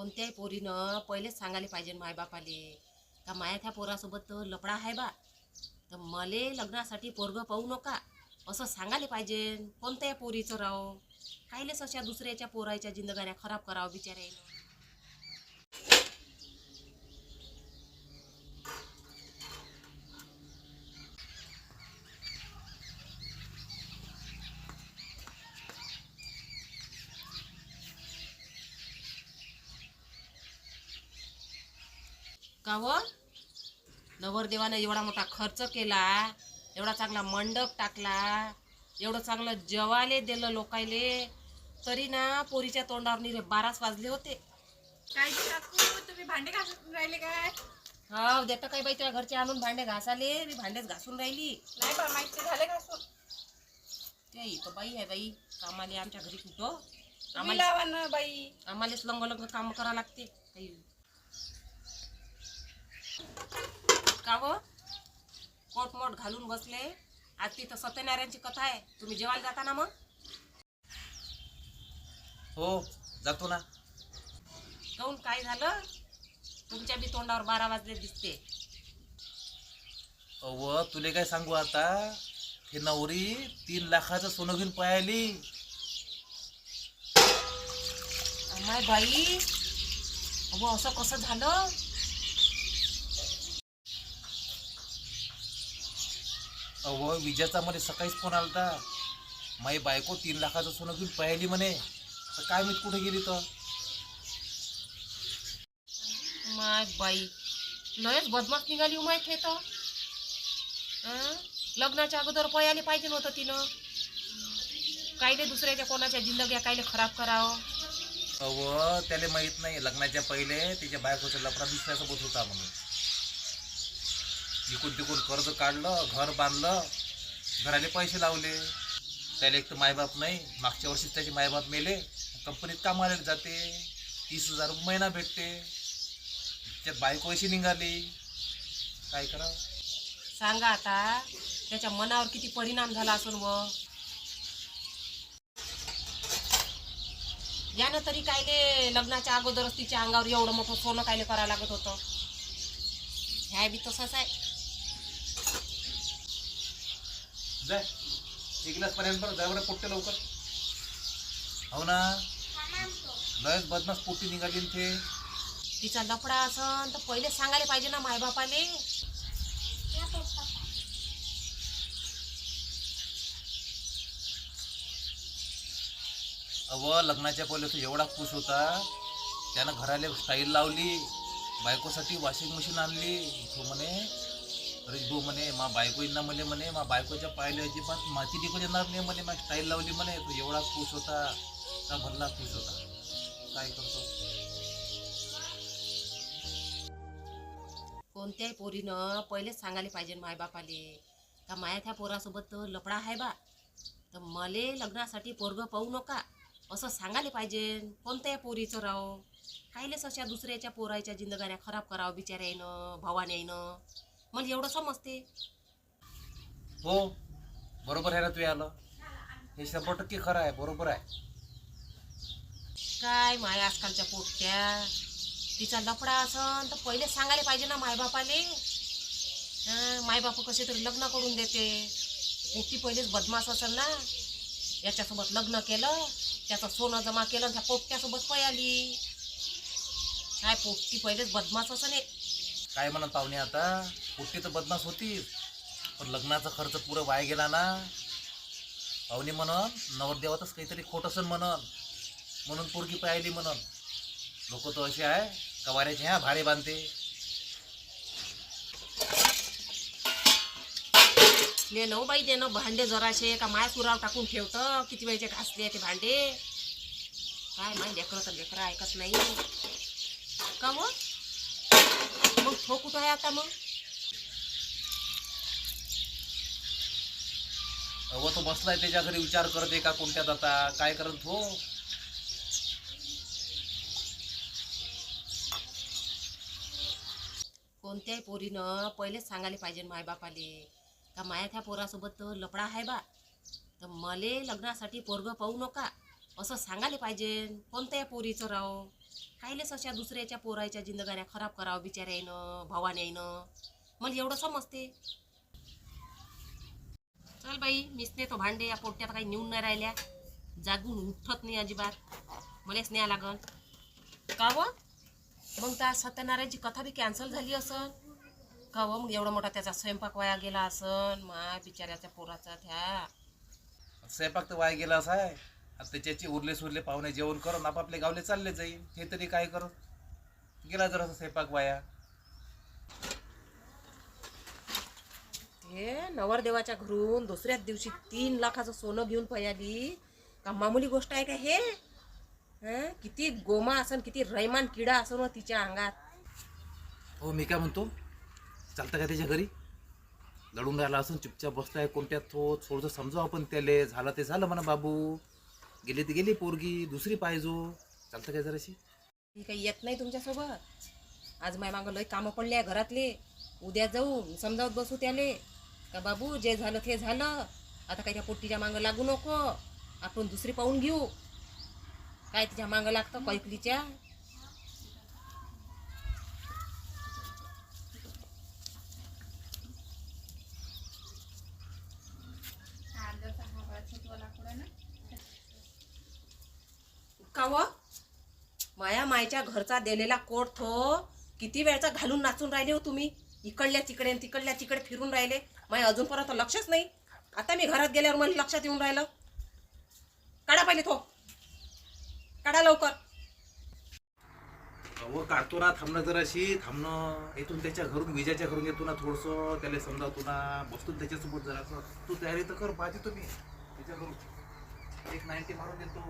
कोणत्याही पोरीनं पहिलेच सांगायला पाहिजे मायबापाले. का माया त्या पोरासोबत लपडा आहे बा. तर मले लग्नासाठी पोरगं पाहू नका. असं सांगायला पाहिजे कोणत्याही पोरीचं राहो काहीलेच अशा दुसऱ्याच्या पोराच्या जिंदगाऱ्या खराब करावं बिचारायला का व नवरदेवानं एवढा मोठा खर्च केला एवढा चांगला मंडप टाकला एवढं चांगलं जेवाले दिलं लोकायले. तरी ना पोरीच्या तोंडावर निरे बाराच वाजले होते. काय ते काकू तुम्ही भांडे घासून राहिले काय? हा देतं काय बाई तुझ्या घरचे आणून भांडे घासाले? मी भांडेच घासून राहिली. नाही बा माहिती झाले घासून ते इथं बाई आहे बाई कामाले आमच्या घरी कुठं? तुम्ही आम्हाला लावा ना बाई. आम्हालाच लंग लंग काम करावं लागते. काही का व कोटमोट घालून बसले. आज तिथं सत्यनारायणची कथा आहे. तुम्ही जेवायला जाता ना मग? हो जातो ना. काहून काय झालं? तुमच्या बी तोंडावर बारा वाजले दिसते. अव तुले काय सांगू आता? हे नवरी तीन लाखाचं सोनं घेऊन पळाली. अमाय बाई. अहो असं कसं झालं? अव विजेचा मध्ये सकाळीच फोन आलता. माई बायको तीन लाखाचं सोनं घेऊन पळाली म्हणे. तर काय मी कुठे गेली तर? माय बाई लयच बदमाश निघाली हो माहीत हे तर. हं? लग्नाच्या अगोदर पयाले पाहिजे नव्हतं तिनं. कायले दुसऱ्याच्या कोणाच्या जिंदग्या कायले खराब करावं? अव त्याला माहीत नाही लग्नाच्या पहिले तिच्या बायकोचा लफडा दुसऱ्यासोबत होता म्हणून. इकून तिकून कर्ज काढलं घर बांधलं घराले पैसे लावले. त्याला एक तर मायबाप नाही मागच्या वर्षीच त्याचे मायबाप मेले कंपनीत कामाला जाते तीस हजार महिना भेटते. त्यात बायको अशी निघाली. काय करा सांगा आता त्याच्या मनावर किती परिणाम झाला असून व? यानं तरी कायले लग्नाच्या अगोदरच तिच्या अंगावर एवढं मोठं सोनं कायले करावं लागत होतं? ह्या बी तसंच आहे. जाय एक ग्लास पर्यंत बरं जाय बरं पोट्टे लवकर. हो ना? लयच बदमाश पोट्टी निघाली न ते. तिचा लफडा असन तर पहिले सांगायला पाहिजे ना मायबापाले. अव लग्नाच्या पहिले तो एवढा खुश होता. त्यानं घराला स्टाईल लावली. बायकोसाठी वॉशिंग मशीन आणली. तो म्हणे अरे भाऊ म्हणे मा बायको म्हणे म्हणे मा बायकोच्या पायले अजिबात माती टिकून येणार नाही म्हणे मा स्टाईल लावली म्हणे तो एवढा खुश होता का भरला खुश होता? काय करतो? कोणत्याही पोरीनं पहिलेच सांगायला पाहिजे मायबापाले का माया त्या पोरासोबत लपडा आहे बा. तर मले लग्नासाठी पोरगं पाहू नका असं सांगायला पाहिजे कोणत्याही पोरीचं राहो कायलेच अशा दुसऱ्याच्या पोराच्या जिंदगाऱ्या खराब करावं बिचाऱ्यानं भावान्यानं मला एवढं समजते. हो बरोबर आहे ना तू आलं हे शंभर टक्के खरं आहे बरोबर आहे. काय माय आजकालच्या पोट्या? तिचा लफडा असन तर पहिले सांगायला पाहिजे ना मायबापाले. हं, मायबाप कसे तरी लग्न करून देते. पोट्टी पहिलेच बदमाश असेल ना. याच्यासोबत लग्न केलं त्याचं सोनं जमा केलं आणि त्या पोट्ट्यासोबत पळाली. काय पोट्टी पहिलेच बदमाश असन हे? काय म्हणत पाहुणे आता? पोट्टी तर बदमाश होती पण लग्नाचा खर्च पुरं वाया गेला ना. पाहुणे म्हणन नवरदेवातच काहीतरी खोट असन म्हणन. म्हणून पोरगी पाहिली म्हणन. लोक तो असे आहे कवाऱ्याचे ह्या भारे बांधते. ले नऊ बाई दे ना भांडे जराशे का माय सुराव टाकून ठेवतं. किती वेळचे घासले ते भांडे? काय माय लेकरं तर लेकरं ऐकत नाही. का मग मग तो कुठं आहे आता मग? अव तो बसलाय त्याच्या घरी विचार करते का कोणत्यात आता काय करत हो कोणत्याही पोरीनं पहिलेच सांगायला पाहिजे मायबापाले का माया त्या पोरासोबत लपडा आहे बा. तर मले लग्नासाठी पोरगं पाहू नका असं सांगायला पाहिजे कोणत्याही पोरीचं राहो कायलेच अशा दुसऱ्याच्या पोराच्या जिंदगाऱ्या खराब करावं बिचाऱ्यानं भावाने मला एवढं समजते. चल बाई मिसने तो भांडे या पोट्यात काही नेऊन नाही राहिल्या. जागून उठत नाही अजिबात. मलाच न्या लागल. का व? मग त्या सत्यनारायणची कथा बी कॅन्सल झाली असन. का व? मग एवढा मोठा त्याचा स्वयंपाक वाया गेला असन. मा बिचाऱ्याच्या पोराचा त्या स्वयंपाक तर वाया गेला असा आहे आता त्याच्याचे उरले सुरले पाहुणे जेवण करून आपापले गावले चालले जाईल हे तरी काय करत गेला जर स्वयंपाक वाया. हे नवरदेवाच्या घरून दुसऱ्याच दिवशी तीन लाखाचं सोनं घेऊन पयाली. का मामूली गोष्ट आहे का हे? हं? किती गोमा असन किती रैमान किडा असन तिच्या अंगात. हो मी काय म्हणतो? चालतं का त्याच्या घरी? लढून राहिला असून चुपचाप बसलाय कोणत्यात तो थोडंसं समजावं आपण त्याले. झालं ते झालं म्हणा बाबू. गेली ती गेली पोरगी दुसरी पाहिजो चालतं काय जराशी? ती काही येत नाही तुमच्यासोबत. आज माय मागं लय कामं पडले आहे घरातले. उद्या जाऊ समजावत बसू त्याले. का बाबू जे झालं ते झालं. आता काही त्या पोट्टीच्या मागं लागू नको. आपण दुसरी पाहून घेऊ. काय तिच्या मागं लागतं? कैकलीच्या अर्धाचा हवाचा तो लाकूड आहे ना काव हो. माया मायच्या घरचा दिलेला कोट थो. किती वेळचा घालून नाचून राहिले हो तुम्ही? इकडल्या तिकडे तिकडल्या तिकडे फिरून राहिले. माय अजूनपर्यंत लक्षच नाही. आता मी घरात गेल्यावर मला लक्षात येऊन राहिलं. काढा पाहिजे थो. काढा लवकर. अहो काढतो ना थांबणं जराशी. थांबणं. इथून त्याच्या घरून विजाच्या घरून येतो ना थोडंसं. त्याला समजावतो ना. बसतो त्याच्यासोबत जरासं तू तयारी तर कर पाहिजे तुम्ही. त्याच्या घरून. एक नाईन्टी मारून देतो.